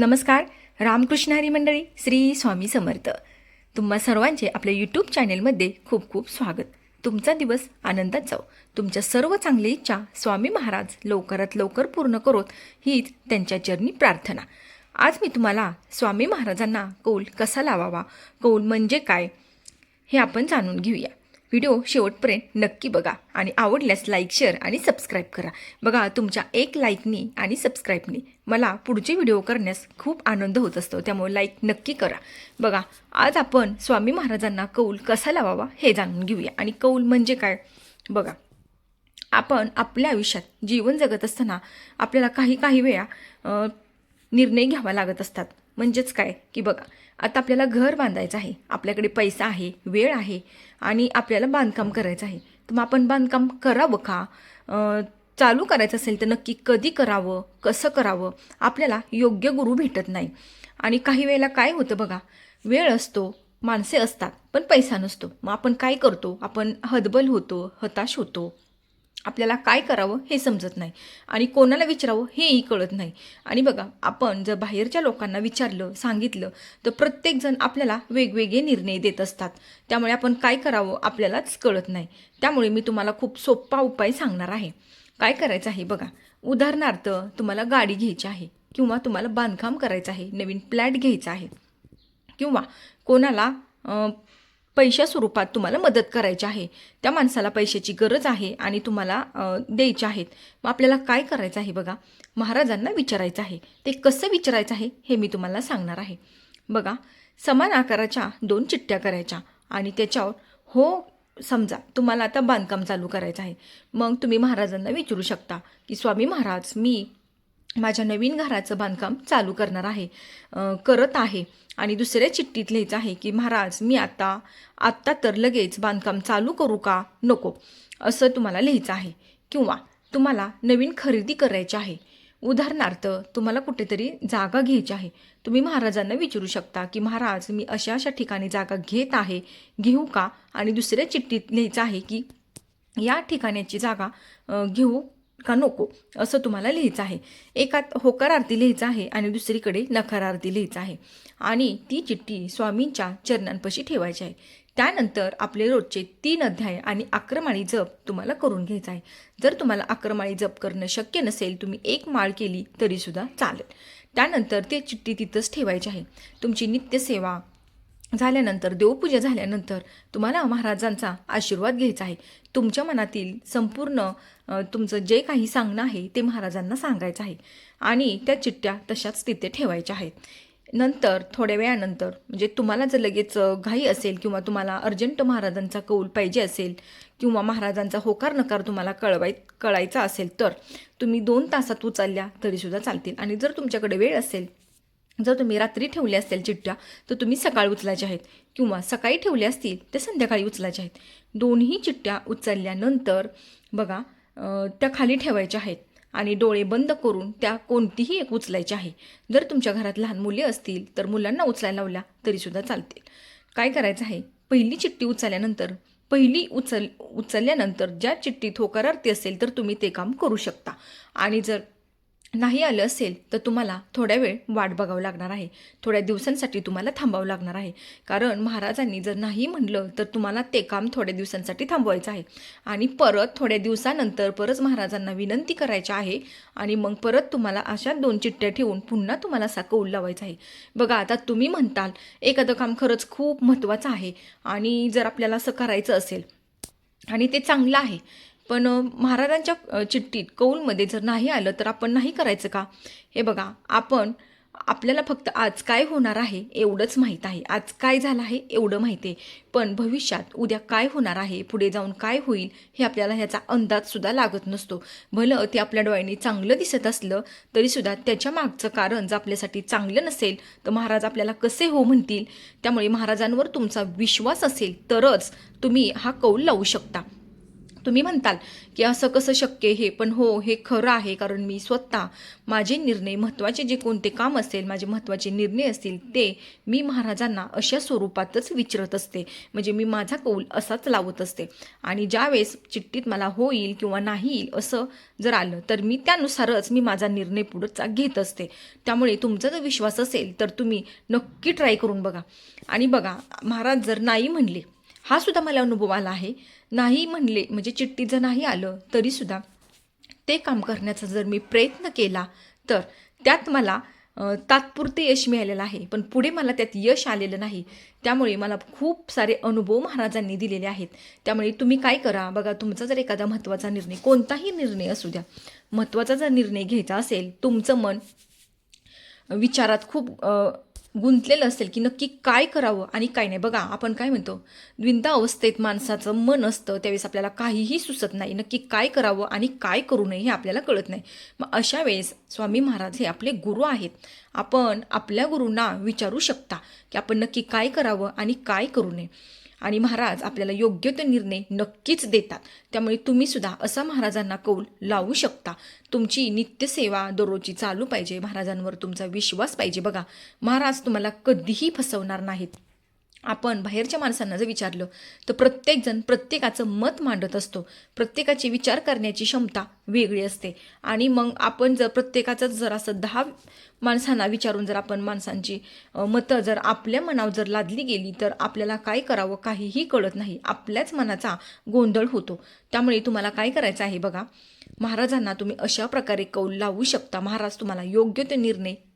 नमस्कार रामकृष्ण हरी मंडळी श्री स्वामी समर्थ. तुम्हा सर्वांचे आपल्या यूट्यूब चॅनेलमध्ये खूप खूप स्वागत. तुमचा दिवस आनंदात जाऊ तुमच्या सर्व चांगली इच्छा स्वामी महाराज लवकरात लवकर पूर्ण करोत हीच त्यांच्या चरणी प्रार्थना. आज मी तुम्हाला स्वामी महाराजांना कौल कसा लावावा कौल म्हणजे काय हे आपण जाणून घेऊया. व्हिडिओ शेवटपर्यंत नक्की बघा आणि आवडल्यास लाईक शेअर आणि सबस्क्राईब करा. बघा तुमच्या एक लाईकनी आणि सबस्क्राईबनी मला पुढचे व्हिडिओ करण्यास खूप आनंद होत असतो. त्यामुळे लाईक नक्की करा. बघा आज आपण स्वामी महाराजांना कौल कसा लावावा हे जाणून घेऊया. आणि कौल म्हणजे काय? बघा आपण आपल्या आयुष्यात जीवन जगत असताना आपल्याला काही काही वेळा निर्णय घ्यावा लागत असतात. म्हणजेच काय? की बघा आता आपल्याला घर बांधायचं आहे. आपल्याकडे पैसा आहे वेळ आहे आणि आपल्याला बांधकाम करायचं आहे. तर मग आपण बांधकाम करावं का? चालू करायचं असेल तर नक्की कधी करावं? कसं करावं? आपल्याला योग्य गुरु भेटत नाही. आणि काही वेळेला काय होतं बघा वेळ असतो माणसे असतात पण पैसा नसतो. मग आपण काय करतो? आपण हदबल होतो हताश होतो. आपल्याला काय करावं हे समजत नाही. आणि कोणाला विचारावं हेही कळत नाही. आणि बघा आपण जर बाहेरच्या लोकांना विचारलं सांगितलं तर प्रत्येकजण आपल्याला वेगवेगळे निर्णय देत असतात. त्यामुळे आपण काय करावं आपल्यालाच कळत नाही. त्यामुळे मी तुम्हाला खूप सोपा उपाय सांगणार आहे. काय करायचं आहे बघा. उदाहरणार्थ तुम्हाला गाडी घ्यायची आहे किंवा तुम्हाला बांधकाम करायचं आहे नवीन फ्लॅट घ्यायचा आहे किंवा कोणाला पैशा स्वरूपात तुम्हाला मदत करायची आहे. त्या माणसाला पैशाची गरज आहे आणि तुम्हाला द्यायचे आहेत. मग आपल्याला काय करायचं आहे बघा? महाराजांना विचारायचं आहे. ते कसं विचारायचं आहे हे मी तुम्हाला सांगणार आहे. बघा समान आकाराच्या दोन चिठ्ठ्या करायच्या आणि त्याच्यावर हो समजा तुम्हाला आता बांधकाम चालू करायचं आहे. मग तुम्ही महाराजांना विचारू शकता की स्वामी महाराज मी माझ्या नवीन घराचं बांधकाम चालू करणार आहे. करत आहे. आणि दुसऱ्या चिठ्ठीत लिहायचं आहे की महाराज मी आता आत्ता तर लगेच बांधकाम चालू करू का? नको. असं तुम्हाला लिहायचं आहे. किंवा तुम्हाला नवीन खरेदी करायची आहे. उदाहरणार्थ तुम्हाला कुठेतरी जागा घ्यायची आहे. तुम्ही महाराजांना विचारू शकता की महाराज मी अशा अशा ठिकाणी जागा घेत आहे. घेऊ का? आणि दुसऱ्या चिठ्ठीत लिहायचं आहे की या ठिकाणाची जागा घेऊ का नको? असं तुम्हाला लिहायचं आहे. एकात होकार आरती लिहायचं आहे आणि दुसरीकडे नकारार्थी लिहायचं आहे. आणि ती चिठ्ठी स्वामींच्या चरणांपाशी ठेवायची आहे. त्यानंतर आपले रोजचे तीन अध्याय आणि अक्रमाळी जप तुम्हाला करून घ्यायचा आहे. जर तुम्हाला अक्रमाळी जप करणं शक्य नसेल तुम्ही एक माळ केली तरीसुद्धा चालेल. त्यानंतर ते चिठ्ठी तिथंच ठेवायची आहे. तुमची नित्यसेवा झाल्यानंतर देवपूजा झाल्यानंतर तुम्हाला महाराजांचा आशीर्वाद घ्यायचा आहे. तुमच्या मनातील संपूर्ण तुमचं जे काही सांगणं आहे ते महाराजांना सांगायचं आहे. आणि त्या चिठ्ठ्या तशाच तिथे ठेवायच्या आहेत. नंतर थोड्या वेळानंतर म्हणजे तुम्हाला जर लगेच घाई असेल किंवा तुम्हाला अर्जंट महाराजांचा कौल पाहिजे असेल किंवा महाराजांचा होकार नकार तुम्हाला कळवाय कळायचा असेल तर तुम्ही दोन तासात उचलल्या तरीसुद्धा चालतील. आणि जर तुमच्याकडे वेळ असेल जर तुम्ही रात्री ठेवल्या असतील चिठ्ठ्या तर तुम्ही सकाळी उचलायच्या आहेत किंवा सकाळी ठेवल्या असतील तर संध्याकाळी उचलायच्या आहेत. दोन्ही चिठ्ठ्या उचलल्यानंतर बघा त्या खाली ठेवायच्या आहेत आणि डोळे बंद करून त्या कोणतीही एक उचलायची आहे. जर तुमच्या घरात लहान मुले असतील तर मुलांना उचलायला लावल्या तरीसुद्धा चालतील. काय करायचं आहे? पहिली चिठ्ठी उचलल्यानंतर पहिली उचल उचलल्यानंतर ज्या चिठ्ठीत होकारार्थी असेल तर तुम्ही ते काम करू शकता. आणि जर नाही आलं असेल तर तुम्हाला थोड्या वेळ वाट बघावं लागणार आहे. थोड्या दिवसांसाठी तुम्हाला थांबावं लागणार आहे. कारण महाराजांनी जर नाही म्हणलं तर तुम्हाला ते काम थोड्या दिवसांसाठी थांबवायचं आहे. आणि परत थोड्या दिवसानंतर परत महाराजांना विनंती करायची आहे आणि मग परत तुम्हाला अशा दोन चिठ्ठ्या ठेवून पुन्हा तुम्हाला असा कौल लावायचा आहे. बघा आता तुम्ही म्हणताल एखादं काम खरंच खूप महत्त्वाचं आहे आणि जर आपल्याला असं करायचं असेल आणि ते चांगलं आहे पण महाराजांच्या चिठ्ठीत कौलमध्ये जर नाही आलं तर आपण नाही करायचं का? हे बघा आपण आपल्याला फक्त आज काय होणार आहे एवढंच माहीत आहे. आज काय झालं आहे एवढं माहिती आहे. पण भविष्यात उद्या काय होणार आहे पुढे जाऊन काय होईल हे आपल्याला ह्याचा अंदाजसुद्धा लागत नसतो. भलं ते आपल्या डोळ्यांनी चांगलं दिसत असलं तरीसुद्धा त्याच्या मागचं कारण जर आपल्यासाठी चांगलं नसेल तर महाराज आपल्याला कसे हो म्हणतील? त्यामुळे महाराजांवर तुमचा विश्वास असेल तरच तुम्ही हा कौल लावू शकता. तुम्ही म्हणताल की असं कसं शक्य हे पण हो हे खरं आहे कारण मी स्वतः माझे निर्णय महत्त्वाचे जे कोणते काम असेल माझे महत्त्वाचे निर्णय असतील ते मी महाराजांना अशा स्वरूपातच विचारत असते. म्हणजे मी माझा कौल असाच लावत असते. आणि ज्यावेळेस चिठ्ठीत मला होईल किंवा नाही येईल असं जर आलं तर मी त्यानुसारच मी माझा निर्णय पुढचा घेत असते. त्यामुळे तुमचा जर विश्वास असेल तर तुम्ही नक्की ट्राय करून बघा. आणि बघा महाराज जर नाही म्हणले हा सुद्धा मला अनुभव आला आहे. नाही म्हणले म्हणजे चिठ्ठी जर नाही आलं तरीसुद्धा ते काम करण्याचा जर मी प्रयत्न केला तर त्यात मला तात्पुरते यश मिळालेलं आहे. पण पुढे मला त्यात यश आलेलं नाही. त्यामुळे मला खूप सारे अनुभव महाराजांनी दिलेले आहेत. त्यामुळे तुम्ही काय करा? बघा तुमचा जर एखादा महत्त्वाचा निर्णय कोणताही निर्णय असू द्या महत्त्वाचा जर निर्णय घ्यायचा असेल तुमचं मन विचारात खूप गुंतलेलं असेल की नक्की काय करावं आणि काय नाही. बघा आपण काय म्हणतो द्विंदा अवस्थेत माणसाचं मन असतं त्यावेळेस आपल्याला काहीही सुचत नाही. नक्की काय करावं आणि काय करू नये हे आपल्याला कळत नाही. मग अशा वेळेस स्वामी महाराज हे आपले गुरु आहेत. आपण आपल्या गुरूंना विचारू शकता की आपण नक्की काय करावं आणि काय करू नये. आणि महाराज आपल्याला योग्य ते निर्णय नक्कीच देतात. त्यामुळे तुम्ही सुद्धा असा महाराजांना कौल लावू शकता. तुमची नित्यसेवा दररोजची चालू पाहिजे. महाराजांवर तुमचा विश्वास पाहिजे. बघा महाराज तुम्हाला कधीही फसवणार नाहीत. आपण बाहेरच्या माणसांना जर विचारलं तर प्रत्येकजण प्रत्येकाचं मत मांडत असतो. प्रत्येकाची विचार करण्याची क्षमता वेगळी असते. आणि मग आपण जर प्रत्येकाचं जर असं दहा माणसांना विचारून जर आपण माणसांची मतं जर आपल्या मनावर जर लादली गेली तर आपल्याला काय करावं काहीही कळत नाही. आपल्याच मनाचा गोंधळ होतो. त्यामुळे तुम्हाला काय करायचं आहे बघा महाराजांना तुम्ही अशा प्रकारे कौल लावू शकता. महाराज तुम्हाला योग्य ते निर्णय